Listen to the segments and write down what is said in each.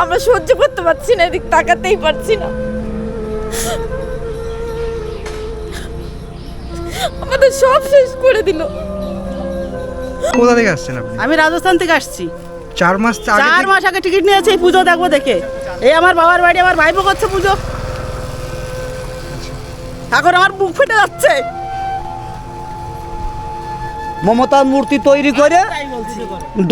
আমরা সহ্য করতে পারছি না এদিক তাকাতেই পারছি না। আমাদের সব শেষ করে দিল। কোথা থেকে আসছেন আপনি? আমি রাজস্থান থেকে আসছি। চার মাস আগে চার মাস আগে টিকিট নিয়েছি এই পুজো দেখব দেখে। এই আমার বাবার বাড়ি আমার ভাইপো করছে পুজো। এখন আমার বুক ফেটে যাচ্ছে। মমতার মূর্তি তৈরি করে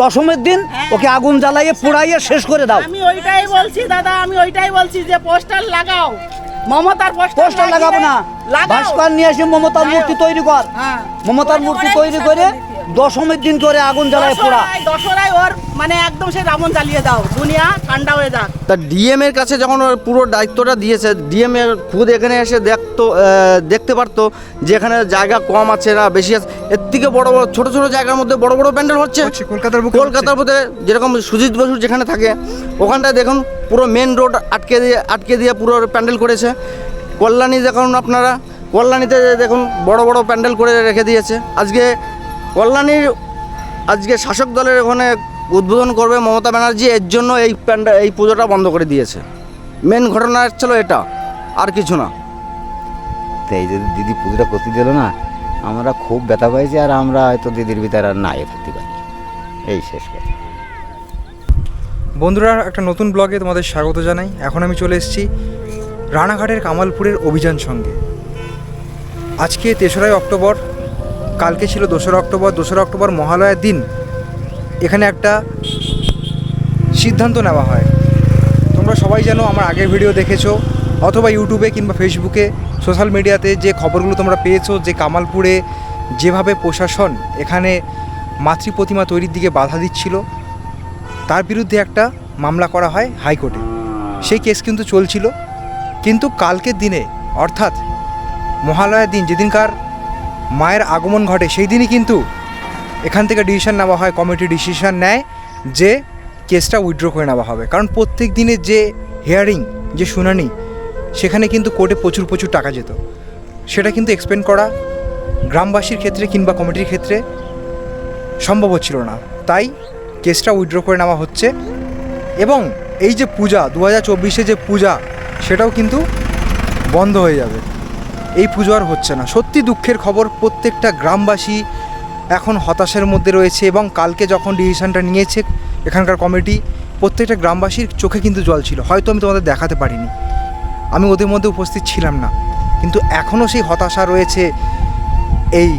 দশমের দিন ওকে আগুন জ্বালাইয়ে পোড়াইয়ে শেষ করে দাও। আমি ওইটাই বলছি দাদা আমি ওইটাই বলছি যে পোস্টার লাগাও। মমতার পোস্টার লাগাবো না। ভাস্কর নিয়ে এসে মমতার মূর্তি তৈরি কর। হ্যাঁ। মমতার মূর্তি তৈরি করে দশমের দিন করে আগুন জ্বালায় পোড়া দশরায় ওর মানে একদম সে রামন জ্বালিয়ে দাও। দুনিয়া ঠান্ডা হয়ে যাক। তা ডিএম এর কাছে যখন ওর পুরো দায়িত্বটা দিয়েছে ডিএম এর খুদ এখানে এসে দেখতো দেখতে পারতো যে এখানে জায়গা কম আছে না বেশি আছে। এর থেকে বড় বড় ছোট ছোট জায়গার মধ্যে বড় বড় প্যান্ডেল হচ্ছে। কলকাতার বুকে কলকাতার মধ্যে যেরকম সুজিত বসু যেখানে থাকে ওখানটায় দেখুন পুরো মেন রোড আটকে দিয়ে আটকে দিয়ে পুরো প্যান্ডেল করেছে। কল্যাণী দেখুন আপনারা কল্যাণীতে দেখুন বড় বড় প্যান্ডেল করে রেখে দিয়েছে। আজকে কল্যাণীর আজকে শাসক দলের ওখানে উদ্বোধন করবে মমতা ব্যানার্জি এর জন্য এই প্যান্ডেল এই পুজোটা বন্ধ করে দিয়েছে। মেন ঘটনা ছিল এটা আর কিছু না। তো এই যদি দিদি পুজোটা করতে দিল না আমরা খুব ব্যথা পাইছি আর আমরা হয়তো দিদির ভিতরে আর না এ থাকতে পারি। এই শেষ কথা। বন্ধুরা একটা নতুন ব্লগে তোমাদের স্বাগত জানাই। এখন আমি চলে এসেছি রানাঘাটের কামালপুরের অভিযান সঙ্গে। আজকে তেসরাই অক্টোবর কালকে ছিল দোসরা অক্টোবর দোসরা অক্টোবর মহালয়ার দিন। এখানে একটা সিদ্ধান্ত নেওয়া হয়। তোমরা সবাই জানো আমার আগের ভিডিও দেখেছ, অথবা ইউটিউবে কিংবা ফেসবুকে সোশ্যাল মিডিয়াতে যে খবরগুলো তোমরা পেয়েছ, যে কামালপুরে যেভাবে প্রশাসন এখানে মাতৃ প্রতিমা তৈরির দিকে বাধা দিচ্ছিল, তার বিরুদ্ধে একটা মামলা করা হয় হাইকোর্টে। সেই কেস কিন্তু চলছিল। কিন্তু কালকের দিনে, অর্থাৎ মহালয়ার দিন, যেদিনকার মায়ের আগমন ঘটে, সেই দিনই কিন্তু এখান থেকে ডিসিশন নেওয়া হয় কমিটি ডিসিশন নেয় যে কেসটা উইথড্র করে নেওয়া হবে। কারণ প্রত্যেক দিনের যে হিয়ারিং যে শুনানি, সেখানে কিন্তু কোর্টে প্রচুর প্রচুর টাকা যেত। সেটা কিন্তু এক্সপেন্ড করা গ্রামবাসীর ক্ষেত্রে কিংবা কমিটির ক্ষেত্রে সম্ভব হচ্ছিল না। তাই কেসটা উইথড্র করে নেওয়া হচ্ছে এবং এই যে পূজা, দু হাজার যে পূজা, সেটাও কিন্তু বন্ধ হয়ে যাবে। এই পুজো আর হচ্ছে না। সত্যি দুঃখের খবর, প্রত্যেকটা গ্রামবাসী এখন হতাশার মধ্যে রয়েছে এবং কালকে যখন ডিসিশনটা নিয়েছে এখানকার কমিটি, প্রত্যেকটা গ্রামবাসীর চোখে কিন্তু জল ছিল। হয়তো আমি তোমাদের দেখাতে পারিনি। আমি ওদের মধ্যে উপস্থিত ছিলাম না। কিন্তু এখনও সেই হতাশা রয়েছে এই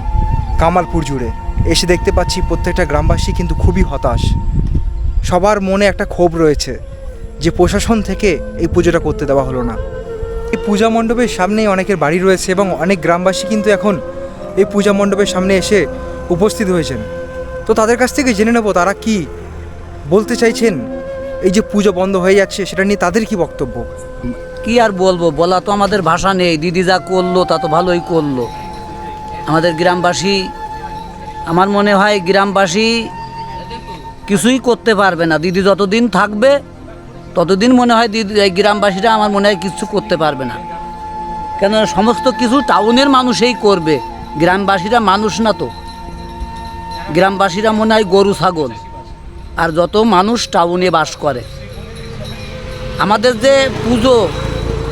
কামালপুর জুড়ে। এসে দেখতে পাচ্ছি প্রত্যেকটা গ্রামবাসী কিন্তু খুবই হতাশ। সবার মনে একটা ক্ষোভ রয়েছে যে প্রশাসন থেকে এই পুজোটা করতে দেওয়া হলো না। এই পূজা মণ্ডপের সামনেই অনেকের বাড়ি রয়েছে এবং অনেক গ্রামবাসী কিন্তু এখন এই পূজা মণ্ডপের সামনে এসে উপস্থিত হয়েছেন। তো তাদের কাছ থেকে জেনে নেব তারা কি বলতে চাইছেন এই যে পুজো বন্ধ হয়ে যাচ্ছে, সেটা নিয়ে তাদের কি বক্তব্য? কি আর বলব? বলা তো আমাদের ভাষা নেই। দিদি যা করল, তা তো ভালোই করল। আমাদের গ্রামবাসী, আমার মনে হয় গ্রামবাসী কিছুই করতে পারবে না। দিদি যতদিন থাকবে ততদিন মনে হয় দিদি গ্রামবাসীরা আমার মনে হয় কিছু করতে পারবে না। কেন সমস্ত কিছু টাউনের মানুষেই করবে। গ্রামবাসীরা মানুষ না তো। গ্রামবাসীরা মনে হয় গরু, ছাগল। আর যত মানুষ টাউনে বাস করে। আমাদের যে পুজো,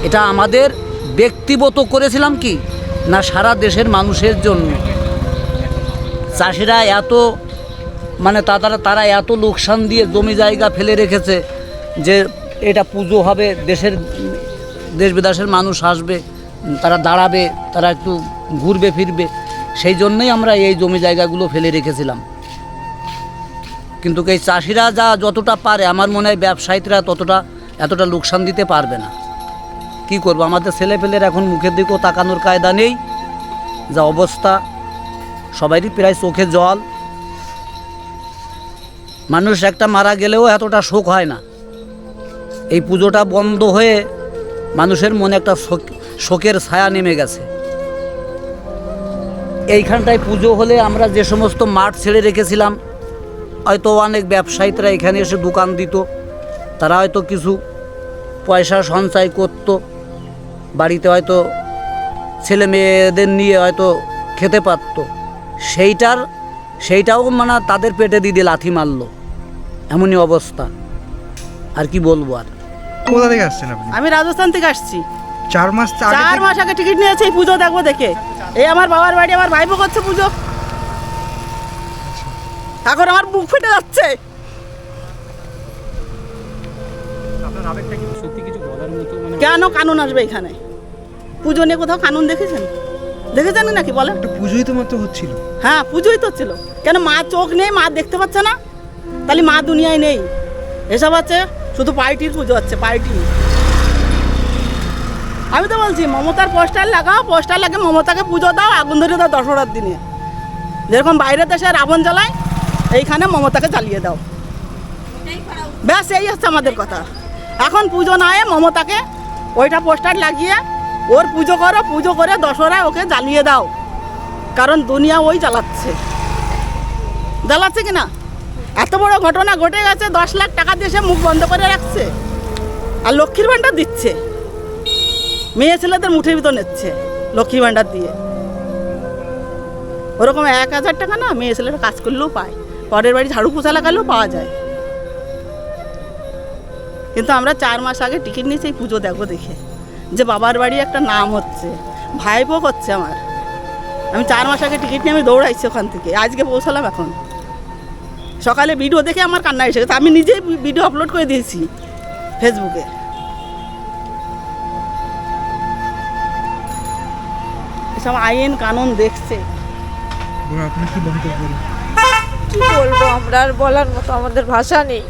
এটা আমাদের ব্যক্তিগত করেছিলাম কি? না সারা দেশের মানুষের জন্য? চাষিরা এত মানে তারা তারা এত লোকসান দিয়ে জমি জায়গা ফেলে রেখেছে। যে এটা পুজো হবে, দেশের, দেশ বিদেশের মানুষ আসবে, তারা দাঁড়াবে, তারা একটু ঘুরবে, ফিরবে, সেই জন্যই আমরা এই জমি জায়গাগুলো ফেলে রেখেছিলাম। কিন্তু এই চাষিরা যা যতটা পারে, আমার মনে হয় ব্যবসায়ীরা ততটা, এতটা লোকসান দিতে পারবে না। কি করব? আমাদের ছেলেপেলের এখন মুখের দিকেও তাকানোর কায়দা নেই। যা অবস্থা সবারই প্রায় চোখে জল। মানুষ একটা মারা গেলেও এতটা শোক হয় না। এই পুজোটা বন্ধ হয়ে মানুষের মনে একটা শোক- শোকের ছায়া নেমে গেছে। এইখানটায় পুজো হলে আমরা যে সমস্ত মাঠ ছেড়ে রেখেছিলাম, হয়তো অনেক ব্যবসায়ীরা এখানে এসে দোকান দিত, তারা হয়তো কিছু পয়সা সঞ্চয় করত, বাড়িতে হয়তো ছেলে মেয়েদের নিয়ে হয়তো খেতে পারত। সেইটার, সেইটাও মানে তাদের পেটে দিদি লাথি মারলো। এমনই অবস্থা। আর কি বলব আর? কোথা থেকে আসছেন আপনি? আমি রাজস্থান থেকে আসছি। চার মাস চার মাস আগে টিকিট নিয়েছে এই পুজো দেখব দেখে। এই আমার বাবার বাড়ি আমার ভাইপো করছে পুজো। এখন আমার বুক ফেটে যাচ্ছে। কেন কানুন আসবে এখানে? পুজো নিয়ে কোথাও কানুন দেখেছেন? দেখেছেন নাকি বলেন? একটা পুজোই তো মাত্র হচ্ছিল। হ্যাঁ পুজোই তো ছিল। কেন মা চোখ নেই মা দেখতে পাচ্ছে না? তাহলে মা দুনিয়ায় নেই। এসব আছে শুধু পার্টির পুজো হচ্ছে, পার্টি। আমি তো বলছি, মমতার পোস্টার লাগাও পোস্টার লাগে মমতাকে পুজো দাও, আগুন ধরে দাও দশরার দিনে। যেরকম বাইরের দেশে রাবণ জ্বালায়, এইখানে মমতাকে জ্বালিয়ে দাও। ব্যাস, এই হচ্ছে আমাদের কথা। এখন পুজো না মমতাকে ওইটা পোস্টার লাগিয়ে ওর পুজো করো, পুজো করে দশরায় ওকে জ্বালিয়ে দাও। কারণ দুনিয়া ওই জ্বালাচ্ছে। জ্বালাচ্ছে কি না এত বড় ঘটনা ঘটে গেছে, দশ লাখ টাকা দিয়ে সে মুখ বন্ধ করে রাখছে। আর লক্ষ্মীর ভাণ্ডার দিচ্ছে। মেয়ে ছেলেদের মুঠের ভিতর নিচ্ছে, লক্ষ্মীর ভাণ্ডার দিয়ে। ওরকম এক হাজার টাকা না মেয়ে ছেলেরা কাজ করলেও পায়। পরের বাড়ি ঝাড়ু পোছা লাগালেও পাওয়া যায়। কিন্তু আমরা চার মাস আগে টিকিট নিয়েছি এই পুজো দেখব দেখে। যে বাবার বাড়ি একটা নাম হচ্ছে ভাইপো হচ্ছে আমার। আমি চার মাস আগে টিকিট নিয়ে আমি দৌড়াইছি ওখান থেকে, আজকে পৌঁছালাম এখন। সকালে ভিডিও দেখে আমার কান্না এসে গেছে। আমি নিজেই ভিডিও আপলোড করে দিয়েছি ফেসবুকে এসব আইন কানুন দেখছে। কি বলব আমরা আর বলার মতো আমাদের ভাষা নেই।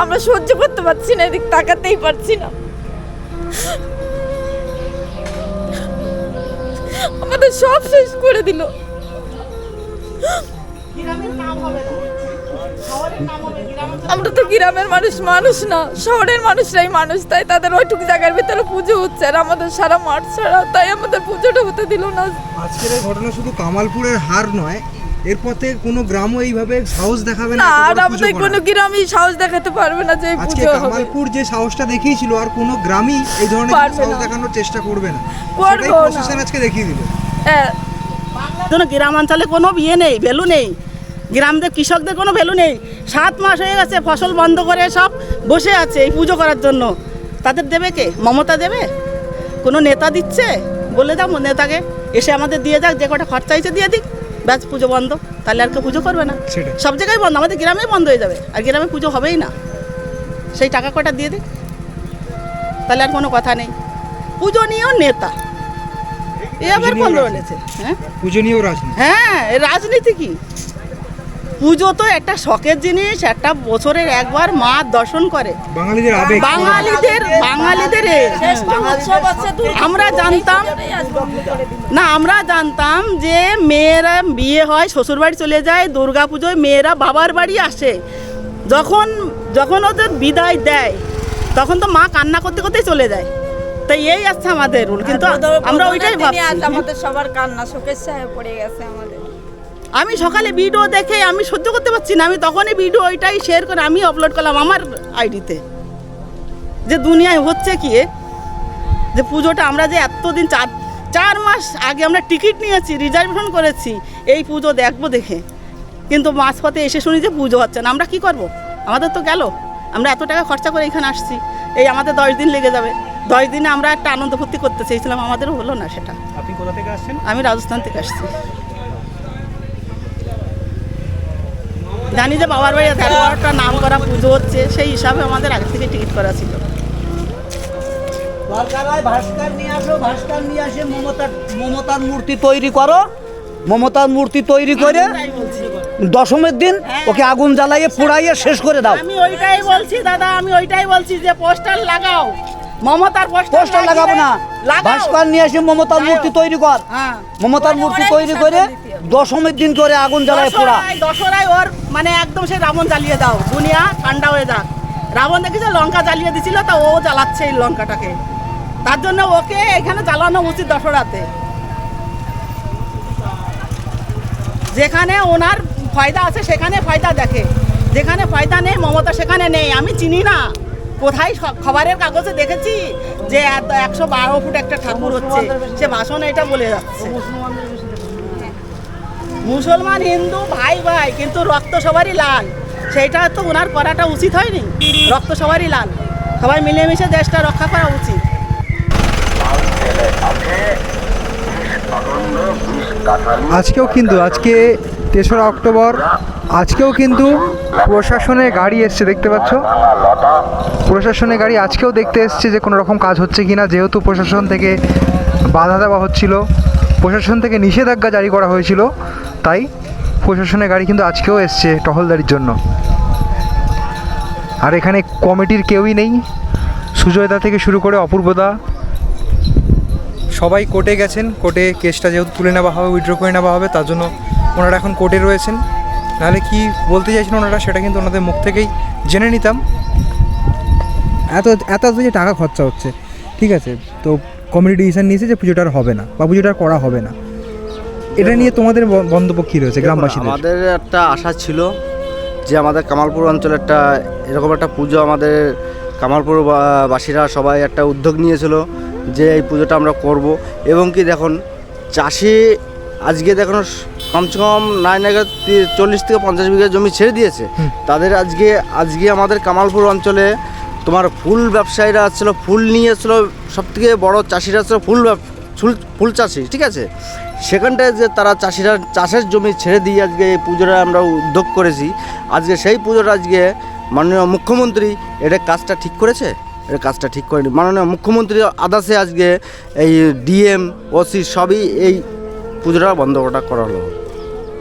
আমরা সহ্য করতে পারছি না এদিক তাকাতেই পারছি না। আমাদের সব শেষ করে দিল। আমরা তো গ্রামের মানুষ মানুষ না। শহরের মানুষরাই মানুষ তাই তাদের ওইটুকু জায়গার ভিতরে পুজো হচ্ছে। আর আমাদের সারা মাঠ ছাড়া তাই আমাদের পুজোটা হতে দিল না। আজকের এই ঘটনা শুধু কামালপুরের হার নয় এরপর থেকে কোনো গ্রামও এইভাবে সাহস দেখাবে না আর আমাদের কোনো। গ্রামই সাহস দেখাতে পারবে না যে পুজো হবে। কামালপুর যে সাহসটা দেখিয়েছিল আর কোনো গ্রামই এই ধরনের সাহস দেখানোর চেষ্টা করবে না। সেটাই না। আজকে দেখিয়ে দিল। হ্যাঁ। কোনো গ্রামাঞ্চলে কোনো বিয়ে নেই ভ্যালু নেই। গ্রামদের কৃষকদের কোনো ভ্যালু নেই। সাত মাস হয়ে গেছে ফসল বন্ধ করে সব বসে আছে এই পুজো করার জন্য। তাদের দেবে কে? মমতা দেবে? কোনো নেতা দিচ্ছে? বলে দাও নেতাকে। এসে আমাদের দিয়ে যাক যে কটা খরচা হয়েছে দিয়ে দিক। ব্যাস পুজো বন্ধ। তাহলে আর কেউ পুজো করবে না। সব জায়গায় বন্ধ আমাদের গ্রামেই বন্ধ হয়ে যাবে। আর গ্রামে পুজো হবেই না। সেই টাকা কটা দিয়ে দিক। তাহলে আর কোনো কথা নেই। পুজো নিয়েও নেতা। এ আবার কোন হ্যাঁ? পুজো নিয়েও রাজনীতি। হ্যাঁ রাজনীতি কি? পুজো তো একটা শখের জিনিস একটা বছরের একবার মা দর্শন করে। বাঙালিদের বাঙালিদের বাঙালিদের আমরা জানতাম না আমরা জানতাম যে মেয়েরা বিয়ে হয় শ্বশুরবাড়ি চলে যায় দুর্গা পুজোয় মেয়েরা বাবার বাড়ি আসে। যখন যখন ওদের বিদায় দেয় তখন তো মা কান্না করতে করতে চলে যায়। তাই এই আসছে আমাদের রুল কিন্তু আমরা ওইটাই ভাবছি। আমাদের সবার কান্না শোকের সাহে পড়ে গেছে আমাদের। আমি সকালে ভিডিও দেখে আমি সহ্য করতে পারছি না। আমি তখনই ভিডিও ওইটাই শেয়ার করে আমি আপলোড করলাম আমার আইডিতে যে দুনিয়ায় হচ্ছে কি যে পুজোটা আমরা যে এতদিন চার চার মাস আগে আমরা টিকিট নিয়েছি রিজার্ভেশন করেছি এই পুজো দেখব দেখে। কিন্তু মাঝপথে এসে শুনি যে পুজো হচ্ছে না। আমরা কি করব? আমাদের তো গেল। আমরা এত টাকা খরচা করে এখানে আসছি। এই আমাদের দশ দিন লেগে যাবে। দশ দিনে আমরা একটা আনন্দ ফুর্তি করতে চেয়েছিলাম। আমাদেরও হলো না সেটা। আপনি কোথা থেকে আসছেন? আমি রাজস্থান থেকে আসছি। জানি যে বাবার বাড়ি তেরো বারোটা নাম করা পুজো হচ্ছে সেই হিসাবে আমাদের আগে থেকে টিকিট করা ছিল। দরকার ভাস্কর নিয়ে আসো ভাস্কর নিয়ে আসে মমতার মমতার মূর্তি তৈরি করো। মমতার মূর্তি তৈরি করে দশমের দিন ওকে আগুন জ্বালাইয়ে পোড়াইয়ে শেষ করে দাও। আমি ওইটাই বলছি দাদা আমি ওইটাই বলছি যে পোস্টার লাগাও। মমতার পোস্টার লাগাবো না। ভাস্কর নিয়ে এসে মমতার মূর্তি তৈরি কর। হ্যাঁ। মমতার মূর্তি তৈরি করে দশমের দিন করে আগুন জ্বালায় পোড়া দশরায় ওর মানে একদম সেই রাবণ জ্বালিয়ে দাও। দুনিয়া ঠান্ডা হয়ে যাক। রাবণ দেখেছে লঙ্কা জ্বালিয়ে দিছিল, তা ও জ্বালাচ্ছে এই লঙ্কাটাকে। তার জন্য ওকে এখানে জ্বালানো উচিত দশরাতে যেখানে ওনার ফায়দা আছে, সেখানে ফায়দা দেখে। যেখানে ফায়দা নেই, মমতা সেখানে নেই। আমি চিনি না। কোথায় খবরের কাগজে দেখেছি যে একশো বারো ফুট একটা ঠাকুর হচ্ছে। সে ভাষণ এটা বলে যাচ্ছে। মুসলমান, হিন্দু, ভাই ভাই, কিন্তু রক্ত সবারই লাল। সেইটা তো ওনার করাটা উচিত হয়নি। রক্ত সবারই লাল। সবাই মিলেমিশে দেশটা রক্ষা করা উচিত। আজকেও কিন্তু, আজকে তেসরা অক্টোবর, আজকেও কিন্তু প্রশাসনের গাড়ি এসছে, দেখতে পাচ্ছ? প্রশাসনের গাড়ি আজকেও দেখতে এসছে যে কোনো রকম কাজ হচ্ছে কিনা, যেহেতু প্রশাসন থেকে বাধা দেওয়া হচ্ছিল। প্রশাসন থেকে নিষেধাজ্ঞা জারি করা হয়েছিল, তাই প্রশাসনের গাড়ি কিন্তু আজকেও এসছে টহলদারির জন্য। আর এখানে কমিটির কেউই নেই। সুজয়দা থেকে শুরু করে অপূর্বদা। সবাই কোর্টে গেছেন, কোর্টে কেসটা যেহেতু তুলে নেওয়া হবে উইথড্র করে নেওয়া হবে, তার জন্য ওনারা এখন কোর্টে রয়েছেন। নাহলে কি বলতে চাইছেন ওনারা, সেটা কিন্তু ওনাদের মুখ থেকেই জেনে নিতাম। এত এত যে টাকা খরচা হচ্ছে, ঠিক আছে? তো কমিটি ডিসিশন নিয়েছে যে পুজোটা আর হবে না বা পুজোটা আর করা হবে না। এটা নিয়ে তোমাদের ব- বক্তব্য কী রয়েছে গ্রামবাসীদের? আমাদের একটা আশা ছিল যে আমাদের কামালপুর অঞ্চলে একটা এরকম একটা পুজো আমাদের কামালপুর বাসীরা সবাই একটা উদ্যোগ নিয়েছিল যে এই পুজোটা আমরা করব। এবং কি দেখুন চাষি আজকে দেখুন কমসে কম নাই নাগাদ তি- চল্লিশ থেকে পঞ্চাশ বিঘা জমি ছেড়ে দিয়েছে। তাদের আজকে আজকে আমাদের কামালপুর অঞ্চলে তোমার ফুল ব্যবসায়ীরা আসছিল, ফুল নিয়ে এসেছিল সব থেকে বড়ো চাষিরা ছিল ফুল ফুল ফুল চাষি, ঠিক আছে? সেখানটায় যে তারা চাষিরা, চাষের জমি ছেড়ে দিয়ে আজকে এই পুজোটা আমরা উদ্যোগ করেছি। আজকে সেই পুজোটা আজকে মাননীয় মুখ্যমন্ত্রী, এটা কাজটা ঠিক করেছে? এটা কাজটা ঠিক করেনি। মাননীয় মুখ্যমন্ত্রী আদাসে আজকে এই ডিএম, ওসি সবই এই পুজোটা বন্ধ করা হলো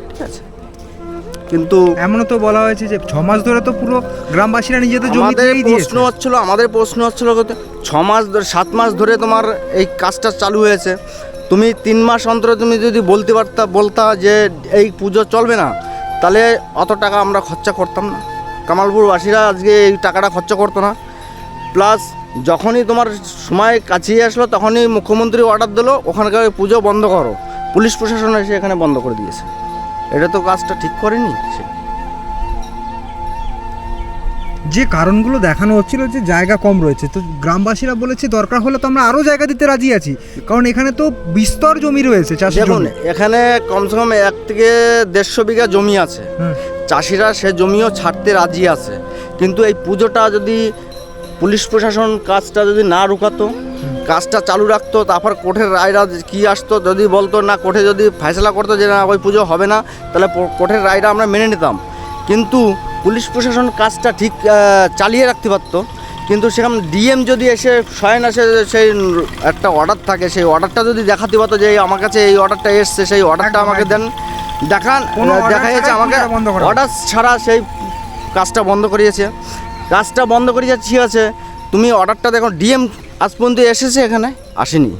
ঠিক আছে? কিন্তু এমনও তো বলা হয়েছে যে ছ মাস ধরে তো পুরো গ্রামবাসীরা নিজেদের জমি আমাদের দিয়েই দিয়েছে। প্রশ্ন হচ্ছিল আমাদের প্রশ্ন হচ্ছিল কত- ছ মাস ধরে সাত মাস ধরে তোমার এই কাজটা চালু হয়েছে। তুমি তিন মাস অন্তরে তুমি যদি বলতে পারতা বলতা যে এই পুজো চলবে না তাহলে অত টাকা আমরা খরচা করতাম না। কামালপুরবাসীরা আজকে এই টাকাটা খরচা করতো না। প্লাস যখনই তোমার সময় কাছিয়ে আসলো তখনই মুখ্যমন্ত্রী অর্ডার দিলো ওখানকার পুজো বন্ধ করো। পুলিশ প্রশাসন এসে এখানে বন্ধ করে দিয়েছে। এটা তো কাজটা ঠিক করেনি সে। যে কারণগুলো দেখানো হচ্ছিল যে জায়গা কম রয়েছে তো গ্রামবাসীরা বলেছে দরকার হলে তো আমরা আরও জায়গা দিতে রাজি আছি কারণ এখানে তো বিস্তর জমি রয়েছে চাষের দেখুন জমি এখানে কমসে কম এক থেকে দেড়শো বিঘা জমি আছে। চাষিরা সে জমিও ছাড়তে রাজি আছে। কিন্তু এই পুজোটা যদি পুলিশ প্রশাসন কাজটা যদি না রুকাতো কাজটা চালু রাখতো তারপর কোর্টের রায়রা কি আসতো যদি বলতো না কোর্টে যদি ফয়সলা করতো যে না ওই পুজো হবে না তাহলে কোর্টের রায়রা আমরা মেনে নিতাম। কিন্তু পুলিশ প্রশাসন কাজটা ঠিক চালিয়ে রাখতে পারতো। কিন্তু সেখানে ডিএম যদি এসে শয়ন আসে সেই একটা অর্ডার থাকে সেই অর্ডারটা যদি দেখাতে পারতো যে এই আমার কাছে এই অর্ডারটা এসছে সেই অর্ডারটা আমাকে দেন দেখান দেখা যাচ্ছে আমাকে। অর্ডার ছাড়া সেই কাজটা বন্ধ করিয়েছে। কাজটা বন্ধ করিয়েছে ঠিক আছে। তুমি অর্ডারটা দেখো ডিএম আজ পর্যন্ত এসেছে এখানে? আসেনি।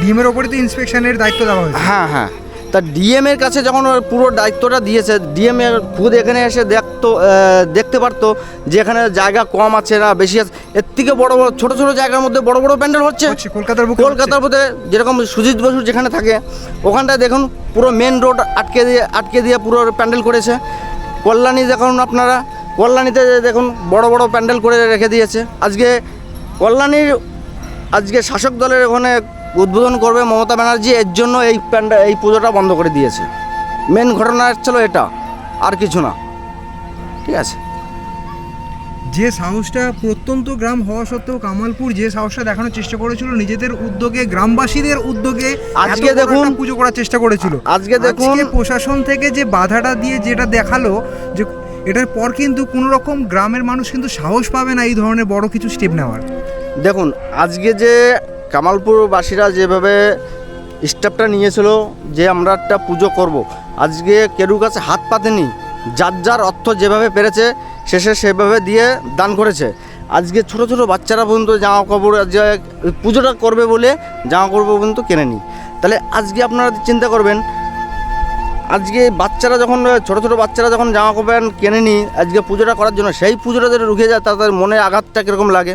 ডিমের ওপরে তো ইন্সপেকশনের দায়িত্ব দেওয়া হয়েছে। হ্যাঁ হ্যাঁ। তা ডিএম এর কাছে যখন ওর পুরো দায়িত্বটা দিয়েছে ডিএম এর খুদ এখানে এসে দেখতো দেখতে পারতো যে এখানে জায়গা কম আছে না বেশি আছে। এর থেকে বড় বড় ছোট ছোট জায়গার মধ্যে বড় বড় প্যান্ডেল হচ্ছে। হচ্ছে, কলকাতার কলকাতার মধ্যে যেরকম সুজিত বসু যেখানে থাকে ওখানটায় দেখুন পুরো মেন রোড আটকে দিয়ে আটকে দিয়ে পুরো প্যান্ডেল করেছে। কল্যাণী দেখুন আপনারা কল্যাণীতে দেখুন বড় বড় প্যান্ডেল করে রেখে দিয়েছে। আজকে কল্যাণীর আজকে শাসক দলের ওখানে উদ্বোধন করবে মমতা ব্যানার্জি এর জন্য এই প্যান্ডেল এই পুজোটা বন্ধ করে দিয়েছে। মেন ঘটনা ছিল এটা আর কিছু না। ঠিক আছে। যে সাহসটা প্রত্যন্ত গ্রাম হওয়া সত্ত্বেও কামালপুর যে সাহসটা দেখানোর চেষ্টা করেছিল নিজেদের উদ্যোগে গ্রামবাসীদের উদ্যোগে আজকে দেখুন- পুজো করার চেষ্টা করেছিল। আজকে দেখুন- প্রশাসন থেকে যে বাধাটা দিয়ে যেটা দেখাল যে এটার পর কিন্তু কোনো রকম গ্রামের মানুষ কিন্তু সাহস পাবে না এই ধরনের বড় কিছু স্টেপ নেওয়ার দেখুন, আজকে যে কামালপুরবাসীরা যেভাবে স্টেপটা নিয়েছিল, যে আমরা একটা পুজো করব। আজকে কেরু কাছে হাত পাতেনি, যার যার অর্থ যেভাবে পেরেছে, শেষে সেভাবে দিয়ে দান করেছে আজকে ছোট ছোট বাচ্চারা পর্যন্ত জামা কাপড় পুজোটা করবে বলে জামা কাপড় পর্যন্ত কেনেনি তাহলে আজকে আপনারা চিন্তা করবেন আজকে বাচ্চারা যখন, ছোট ছোট বাচ্চারা যখন জামা কাপড় কেনেনি, আজকে পুজোটা করার জন্য, সেই পুজোটা যদি রুখে যায় তাদের মনে আঘাতটা কীরকম লাগে?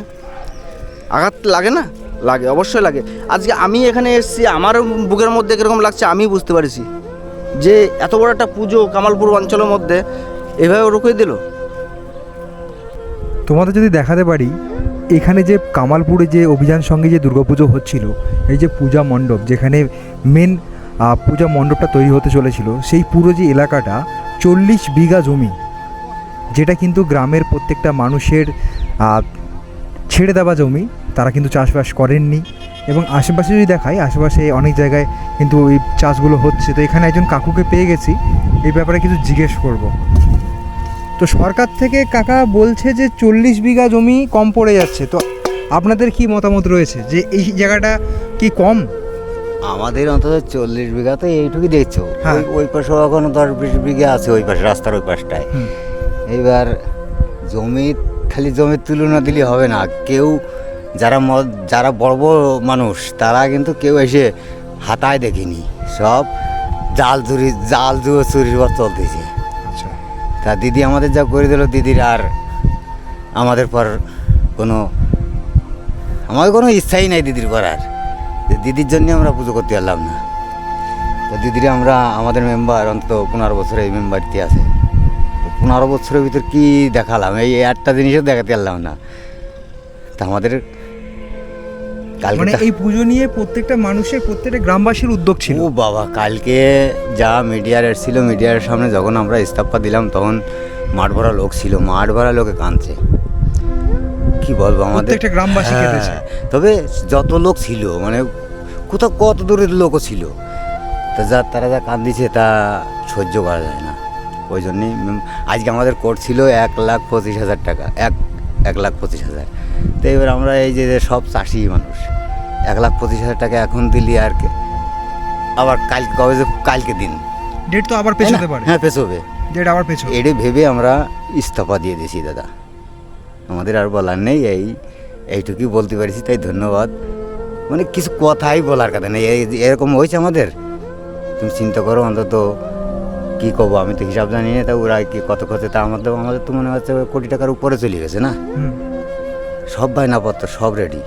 আঘাত লাগে না? লাগে, অবশ্যই লাগে। আজকে আমি এখানে এসেছি, আমার বুকের মধ্যে কীরকম লাগছে আমি বুঝতে পারছি। যে এত বড় একটা পুজো কামালপুর অঞ্চলের মধ্যে, এভাবে রুকিয়ে দিল। তোমাদের যদি দেখাতে পারি, এখানে যে কামালপুরে যে অভিযান সঙ্গে যে দুর্গাপুজো হচ্ছিল, এই যে পূজা মণ্ডপ, যেখানে মেন পূজা মণ্ডপটা তৈরি হতে চলেছিল, সেই পুরো যে এলাকাটা চল্লিশ বিঘা জমি, যেটা কিন্তু গ্রামের প্রত্যেকটা মানুষের ছেড়ে দেওয়া জমি, তারা কিন্তু চাষবাস করেননি। এবং আশেপাশে যদি দেখাই, আশেপাশে অনেক জায়গায় কিন্তু এই চাষগুলো হচ্ছে। তো এখানে একজন কাকুকে পেয়ে গেছি, এই ব্যাপারে কিছু জিজ্ঞেস করব। তো সরকার থেকে কাকা বলছে যে চল্লিশ বিঘা জমি কম পড়ে যাচ্ছে। তো আপনাদের কি মতামত রয়েছে? যে এই জায়গাটা কি কম? আমাদের অন্তত চল্লিশ বিঘা তো এইটুকুই দেখছ। হ্যাঁ। ওই পাশেও এখনও দশ বিশ বিঘা আছে ওই পাশে রাস্তার ওই পাশটায়। এইবার জমি খালি জমির তুলনা দিলে হবে না। কেউ যারা যারা বড় বড় মানুষ তারা কিন্তু কেউ এসে হাতায় দেখিনি। সব জাল চুরি জাল জুয়ো চুরির পর চলতেছে। আচ্ছা। তা দিদি আমাদের যা করে দিল দিদির আর আমাদের পর কোনো আমার কোনো ইচ্ছাই নাই দিদির করার। যে দিদির জন্য আমরা পুজো করতে পারলাম না। তো দিদির আমরা আমাদের মেম্বার অন্তত পনেরো বছর এই মেম্বারটি আছে। তো পনেরো বছরের ভিতর কি দেখালাম? এই একটা জিনিসও দেখাতে পারলাম না। তা আমাদের মানে এই পুজো নিয়ে প্রত্যেকটা মানুষের প্রত্যেকটা গ্রামবাসীর উদ্যোগ ছিল। ও বাবা কালকে যা মিডিয়ার এসেছিল মিডিয়ার সামনে যখন আমরা ইস্তফা দিলাম তখন মাঠ ভরা লোক ছিল মাঠ ভরা লোকে কাঁদছে। কি বলব আমাদের? প্রত্যেকটা গ্রামবাসী হ্যাঁ, কেঁদেছে। তবে যত লোক ছিল মানে কোথাও কত দূরের লোকও ছিল তা যা তারা যা কান্দিছে তা সহ্য করা যায় না। ওই জন্যই আজকে আমাদের কোর্ট ছিল এক লাখ পঁচিশ হাজার টাকা এক এক লাখ পঁচিশ হাজার। তো এবার আমরা এই যে সব চাষি মানুষ এক লাখ পঁচিশ হাজার টাকা এখন দিলি আর কে? আবার কাল কবে যে কালকে দিন। ডেট তো আবার পেছোতে পারে। হ্যাঁ পেছোবে। ডেট আবার পেছো এড়ে ভেবে আমরা ইস্তফা দিয়ে দিয়েছি দাদা। আমাদের আর বলার নেই এই এইটুকুই বলতে পারছি তাই ধন্যবাদ। মানে কিছু কথাই বলার কথা নেই এই এরকম হয়েছে আমাদের। তুমি চিন্তা করো অন্তত কী করব আমি তো হিসাব জানি না তা ওরা কি কত করছে তা আমাদের আমাদের তো মনে হচ্ছে কোটি টাকার উপরে চলে গেছে না। সব বায়নাপত্র সব রেডি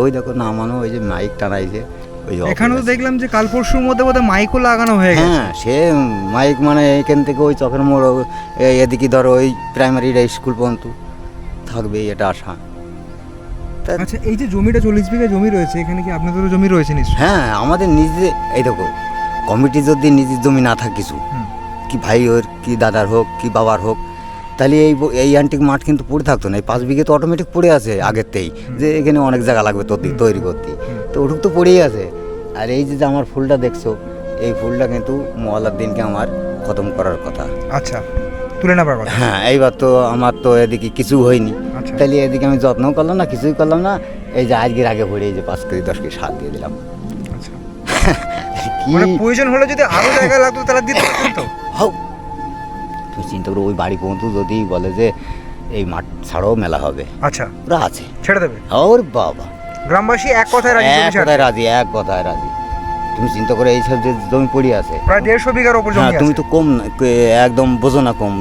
ওই দেখো নামানো ওই যে মাইক টানাইছে ওই যে এখানেও অফিস। দেখলাম যে কাল পরশুর মধ্যে বোধহয় মাইকও লাগানো হয়ে গেছে। হ্যাঁ সে মাইক মানে এখান থেকে ওই চকের মোড় এদিকে ধরো ওই প্রাইমারি স্কুল পর্যন্ত। থাকবে এটা আশা। আচ্ছা এই যে জমিটা চল্লিশ বিঘা জমি রয়েছে এখানে কি আপনাদেরও জমি রয়েছে নিশ্চয়ই? হ্যাঁ আমাদের নিজে এই দেখো কমিটি যদি নিজের জমি না থাকে কিছু কি ভাই ওর কি দাদার হোক কি বাবার হোক তাহলে এই এই অ্যান্টিক মাঠ কিন্তু পড়ে থাকতো না এই পাঁচ বিঘে তো অটোমেটিক পড়ে আছে আগেরতেই যে এখানে অনেক জায়গা লাগবে তোর তৈরি করতে। তো ওটুক তো পড়েই আছে। আর এই যে আমার ফুলটা দেখছ এই ফুলটা কিন্তু মহলার দিনকে আমার খতম করার কথা। আচ্ছা তুলে নেবার কথা। হ্যাঁ এইবার তো আমার তো এদিকে কিছু হয়নি। তাহলে এদিকে আমি যত্নও করলাম না কিছুই করলাম না। এই যে আজকের আগে পড়ে এই যে পাঁচ কেজি দশ কেজি সার দিয়ে দিলাম। আচ্ছা। কি? মানে প্রয়োজন হলে যদি আরও জায়গা লাগতো তাহলে দিতে পারতেন তো। হও। তুমি চিন্তা করো ওই বাড়ি পর্যন্ত যদি বলে যে এই মাঠ ছাড়াও মেলা হবে আচ্ছা। ওরা আছে। ছেড়ে দেবে? ওর বাবা। গ্রামবাসী এক কথায় রাজি এক কথায় রাজি এক কথায় রাজি। তুমি চিন্তা করে এই সব যে জমি পড়ে আছে প্রায় দেড়শো বিঘার ওপর হ্যাঁ জমি তুমি তো কম না, একদম বোঝো না কম।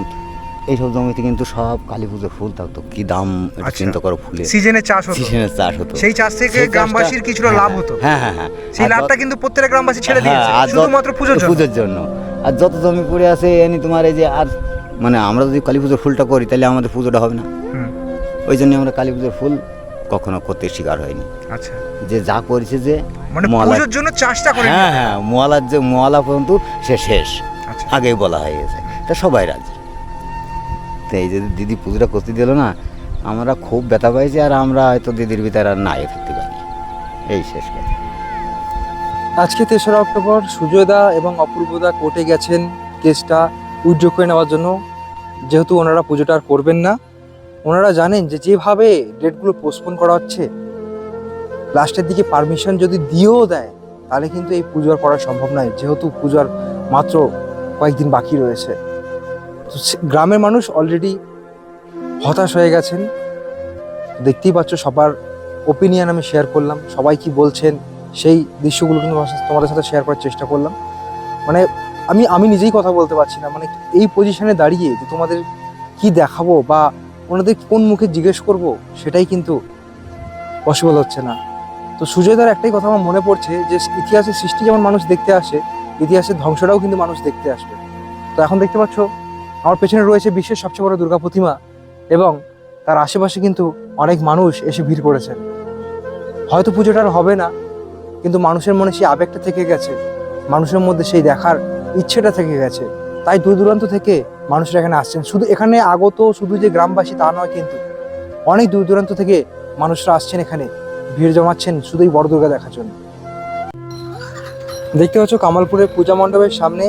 এইসব জমিতে কিন্তু সব কালী পুজোর ফুল থাকতো। কি দাম আচ্ছা। চিন্তা করো ফুলের সিজনে চাষ হতো। সিজনের চাষ হতো। সেই চাষ থেকে গ্রামবাসীর কিছুটা লাভ হতো। হ্যাঁ হ্যাঁ হ্যাঁ। সেই লাভটা কিন্তু প্রত্যেকটা গ্রামবাসী ছেড়ে হ্যাঁ, দিয়েছে শুধুমাত্র পুজোর জন্য। পুজোর জন্য। আর যত জমি পড়ে আছে এনি তোমার এই যে আর মানে আমরা যদি কালী পুজোর ফুলটা করি তাহলে আমাদের পুজোটা হবে না। ওই জন্য আমরা কালী পুজোর ফুল কখনো করতে শিকার হয়নি। আচ্ছা। যে যা করেছে যে মানে পুজোর জন্য চাষটা করে হ্যাঁ হ্যাঁ মোয়ালার যে মোয়ালা পর্যন্ত সে শেষ। আচ্ছা। আগেই বলা হয়ে গেছে। তা সবাই রাজি। তো এই যে দিদি পুজোটা করতে দিল না, আমরা খুব ব্যথা পাইছি আর আমরা হয়তো দিদির ভিতরে আর নাই থাকতে পারি। এই শেষ কথা। আজকে তেসরা অক্টোবর সুজয়দা এবং অপূর্বদা কোর্টে গেছেন কেসটা উইথড্র করে নেওয়ার জন্য। যেহেতু ওনারা পুজোটা আর করবেন না, ওনারা জানেন যে যেভাবে ডেটগুলো পোস্টপোন করা হচ্ছে, লাস্টের দিকে পারমিশন যদি দিয়েও দেয়, তাহলে কিন্তু এই পুজো আর করা সম্ভব নয়, যেহেতু পুজোর মাত্র কয়েকদিন বাকি রয়েছে। গ্রামের মানুষ অলরেডি হতাশ হয়ে গেছেন। দেখতেই পাচ্ছ সবার ওপিনিয়ন আমি শেয়ার করলাম। সবাই কি বলছেন, সেই দৃশ্যগুলো কিন্তু তোমাদের সাথে শেয়ার করার চেষ্টা করলাম। মানে আমি আমি নিজেই কথা বলতে পারছি না। মানে এই পজিশনে দাঁড়িয়ে যে তোমাদের কি দেখাবো বা ওনাদের কোন মুখে জিজ্ঞেস করব, সেটাই কিন্তু পসিবল হচ্ছে না। তো সুজয়দার একটাই কথা আমার মনে পড়ছে যে, ইতিহাসের সৃষ্টি যেমন মানুষ দেখতে আসে, ইতিহাসের ধ্বংসটাও কিন্তু মানুষ দেখতে আসবে। তো এখন দেখতে পাচ্ছ আমার পেছনে রয়েছে বিশ্বের সবচেয়ে বড় দুর্গা প্রতিমা এবং তার আশেপাশে কিন্তু অনেক মানুষ এসে ভিড় করেছেন হয়তো পুজোটা আর হবে না, কিন্তু মানুষের মনে সেই আবেগটা থেকে গেছে। মানুষের মধ্যে সেই দেখার ইচ্ছেটা থেকে গেছে। তাই দূর দূরান্ত থেকে মানুষরা এখানে আসছেন। শুধু এখানে আগত, শুধু যে গ্রামবাসী তা নয় কিন্তু অনেক দূর দূরান্ত থেকে মানুষরা আসছেন এখানে, ভিড় জমাচ্ছেন শুধুই বড় দুর্গা দেখার জন্য। দেখতে পাচ্ছ কামালপুরের পূজা মণ্ডপের সামনে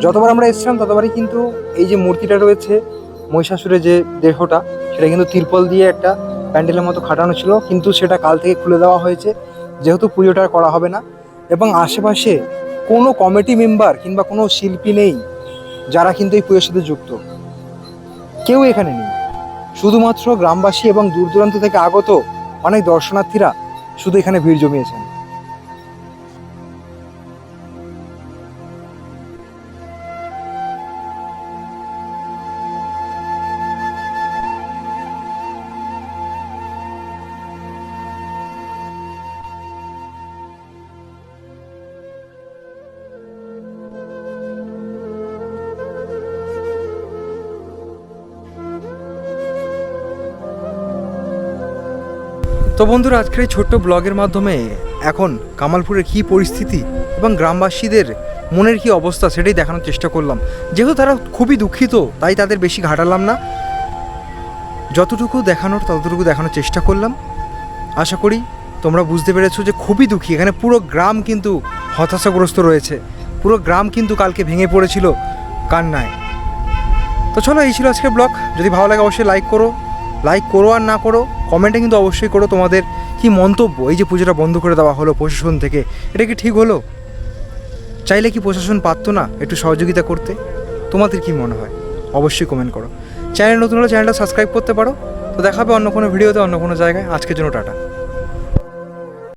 যতবার আমরা এসেছিলাম, ততবারই কিন্তু এই যে মূর্তিটা রয়েছে, মহিষাসুরের যে দেহটা, সেটা কিন্তু তিরপল দিয়ে একটা প্যান্ডেলের মতো খাটানো ছিল। কিন্তু সেটা কাল থেকে খুলে দেওয়া হয়েছে। যেহেতু পুজোটা করা হবে না। এবং আশেপাশে কোনো কমিটি মেম্বার কিংবা কোনো শিল্পী নেই, যারা কিন্তু এই পুজোর সাথে যুক্ত। কেউ এখানে নেই। শুধুমাত্র গ্রামবাসী এবং দূর দূরান্ত থেকে আগত অনেক দর্শনার্থীরা শুধু এখানে ভিড় জমিয়েছেন। তো বন্ধুরা, আজকের এই ছোট্ট ব্লগের মাধ্যমে এখন কামালপুরের কী পরিস্থিতি এবং গ্রামবাসীদের মনের কী অবস্থা সেটাই দেখানোর চেষ্টা করলাম। যেহেতু তারা খুবই দুঃখিত, তাই তাদের বেশি ঘাটালাম না। যতটুকু দেখানোর, ততটুকু দেখানোর চেষ্টা করলাম। আশা করি তোমরা বুঝতে পেরেছ যে খুবই দুঃখী। এখানে পুরো গ্রাম কিন্তু হতাশাগ্রস্ত রয়েছে। পুরো গ্রাম কিন্তু কালকে ভেঙে পড়েছিল কান্নায়। তো চলো, এই ছিল আজকের ব্লগ। যদি ভালো লাগে, অবশ্যই লাইক করো। লাইক করো আর না করো কমেন্টে কিন্তু অবশ্যই করো তোমাদের কি মন্তব্য? এই যে পুজোটা বন্ধ করে দেওয়া হলো প্রশাসন থেকে, এটা কি ঠিক হলো? চাইলে কি প্রশাসন পারতো না একটু সহযোগিতা করতে? তোমাদের কি মনে হয়? অবশ্যই কমেন্ট করো। চ্যানেল নতুন হলে চ্যানেলটা সাবস্ক্রাইব করতে পারো। তো দেখাবে অন্য কোনো ভিডিওতে অন্য কোনো জায়গায়। আজকের জন্য টাটা।